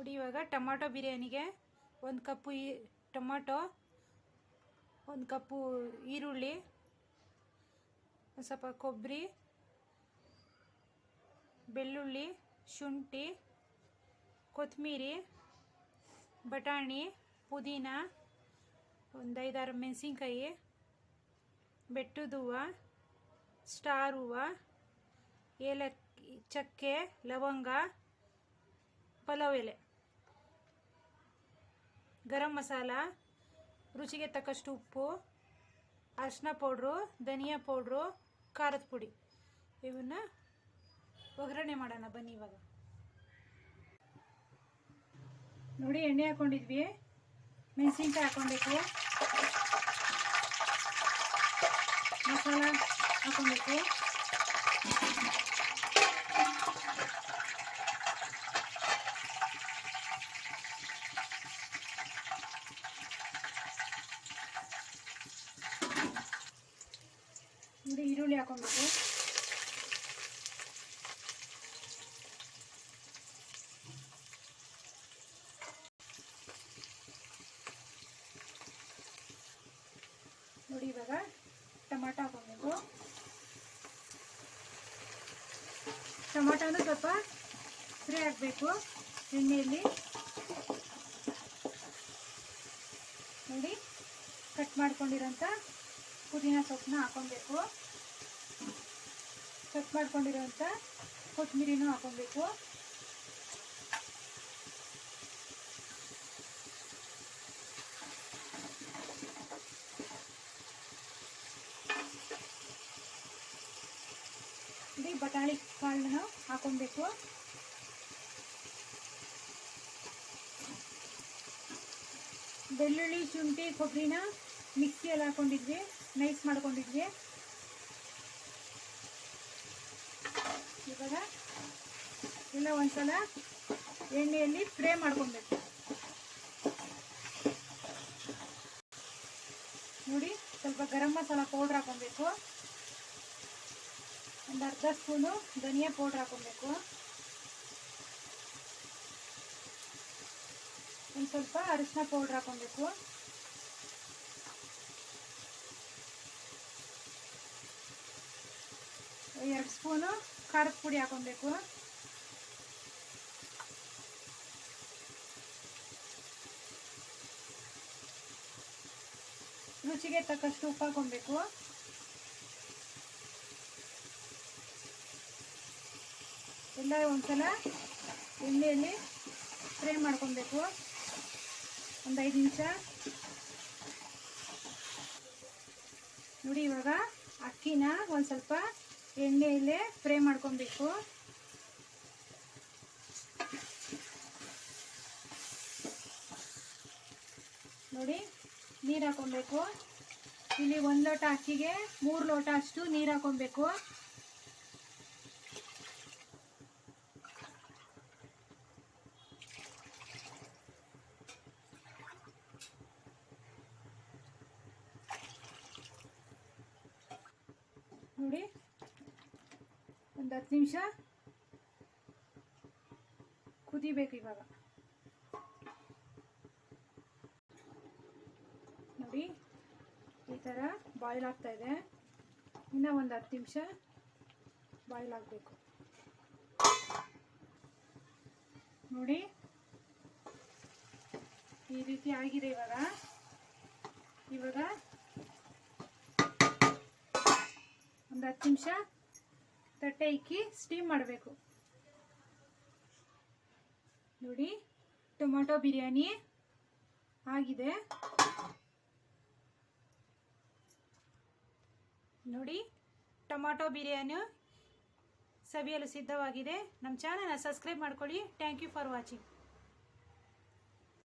ನೋಡಿ ಇವಾಗ ಟೊಮಾಟೊ ಬಿರಿಯಾನಿಗೆ ಒಂದು ಕಪ್ಪು ಈ ಟೊಮಾಟೊ, ಒಂದು ಕಪ್ಪು ಈರುಳ್ಳಿ, ಒಂದು ಸ್ವಲ್ಪ ಕೊಬ್ಬರಿ ಬೆಳ್ಳುಳ್ಳಿ, ಶುಂಠಿ ಕೊತ್ತಂಬರಿ ಬಟಾಣಿ, ಪುದೀನ, ಒಂದು ಐದಾರು ಮೆಣಸಿನ್ಕಾಯಿ ಬೆಟ್ಟದ ಹೂವು, ಸ್ಟಾರ್ ಹೂವು, ಏಲಕ್ಕಿ, ಚಕ್ಕೆ, ಲವಂಗ, ಪಲಾವ್ ಎಲೆ. ಗರಂ ಮಸಾಲ, ರುಚಿಗೆ ತಕ್ಕಷ್ಟು ಉಪ್ಪು, ಅರಿಶಿನ ಪೌಡ್ರು, ಧನಿಯಾ ಪೌಡ್ರು, ಖಾರದ ಪುಡಿ. ಇವನ್ನ ಒಗ್ಗರಣೆ ಮಾಡೋಣ, ಬನ್ನಿ ಇವಾಗ. ನೋಡಿ, ಎಣ್ಣೆ ಹಾಕೊಂಡಿದ್ವಿ. ಮೆಣಸಿನ್ಕಾಯಿ ಹಾಕೊಬೇಕು ಮಸಾಲ ಹಾಕೊಬೇಕು ನೋಡಿ ಈರುಳ್ಳಿ ಹಾಕೊಬೇಕು ನೋಡಿ ಇವಾಗ ಟೊಮಾಟೊ ಹಾಕೊಬೇಕು ಟೊಮಾಟೊನು ಸ್ವಲ್ಪ ಫ್ರೈ ಆಗಬೇಕು ಎಣ್ಣೆಯಲ್ಲಿ. ನೋಡಿ ಕಟ್ ಮಾಡ್ಕೊಂಡಿರೋಂಥ ಪುದೀನ ಸೊಪ್ಪನ್ನ ಹಾಕೊಬೇಕು ಕಟ್ ಮಾಡ್ಕೊಂಡಿರೋಂಥ ಕೊತ್ತಂಬರಿನೂ ಹಾಕೊಬೇಕು ನೋಡಿ ಬಟಾಣಿ ಕಾಳನ್ನ ಹಾಕೊಬೇಕು ಬೆಳ್ಳುಳ್ಳಿ ಶುಂಠಿ ಕೊಬ್ಬರಿನ ಮಿಕ್ಸಿಯಲ್ಲಿ ಹಾಕೊಂಡಿದ್ವಿ, ನೈಸ್ ಮಾಡ್ಕೊಂಡಿದ್ವಿ. ಇವಾಗ ಎಲ್ಲ ಒಂದ್ಸಲ ಎಣ್ಣೆಯಲ್ಲಿ ಫ್ರೈ ಮಾಡ್ಕೊಬೇಕು. ನೋಡಿ, ಸ್ವಲ್ಪ ಗರಂ ಮಸಾಲ ಪೌಡ್ರ್ ಹಾಕೊಬೇಕು. ಒಂದು ಅರ್ಧ ಸ್ಪೂನು ಧನಿಯಾ ಪೌಡ್ರ್ ಹಾಕೊಬೇಕು. ಒಂದು ಸ್ವಲ್ಪ ಅರಿಶಿನ ಪೌಡ್ರ್ ಹಾಕೊಬೇಕು. ಎರಡು ಸ್ಪೂನು ಖಾರದ ಪುಡಿ ಹಾಕೊಬೇಕು ರುಚಿಗೆ ತಕ್ಕಷ್ಟು ಉಪ್ಪು ಹಾಕೊಬೇಕು ಎಲ್ಲ ಒಂದ್ಸಲ ಎಣ್ಣೆಯಲ್ಲಿ ಫ್ರೈ ಮಾಡ್ಕೊಬೇಕು ಒಂದು ಐದು ನಿಮಿಷ ನೋಡಿ ಇವಾಗ ಅಕ್ಕಿನ ಒಂದು ಸ್ವಲ್ಪ ಎಣ್ಣೆಯಲ್ಲೇ ಫ್ರೈ ಮಾಡ್ಕೊಬೇಕು. ನೋಡಿ, ನೀರು ಹಾಕೊಬೇಕು. ಇಲ್ಲಿ ಒಂದು ಲೋಟ ಅಕ್ಕಿಗೆ ಮೂರು ಲೋಟ ಅಷ್ಟು ನೀರು ಹಾಕೊಬೇಕು ನೋಡಿ ಒಂದು ಹತ್ತು ನಿಮಿಷ. ಕುದಿಬೇಕು ಇವಾಗ. ನೋಡಿ, ಈ ಥರ ಬಾಯ್ಲ್ ಆಗ್ತಾ ಇದೆ. ಇನ್ನು ಒಂದು ಹತ್ತು ನಿಮಿಷ ಬಾಯ್ಲ್ ಆಗಬೇಕು. ನೋಡಿ, ಈ ರೀತಿ ಆಗಿದೆ ಇವಾಗ. ಇವಾಗ ಒಂದು ಹತ್ತು ನಿಮಿಷ ತಟ್ಟೆ ಇಕ್ಕಿ ಸ್ಟೀಮ್ ಮಾಡಬೇಕು. ನೋಡಿ, ಟೊಮೊಟೊ ಬಿರಿಯಾನಿ ಆಗಿದೆ. ನೋಡಿ, ಟೊಮೊಟೊ ಬಿರಿಯಾನಿ ಸವಿಯಲು ಸಿದ್ಧವಾಗಿದೆ. ನಮ್ಮ ಚಾನಲ್ನ ಸಬ್ಸ್ಕ್ರೈಬ್ ಮಾಡ್ಕೊಳ್ಳಿ. Thank you for watching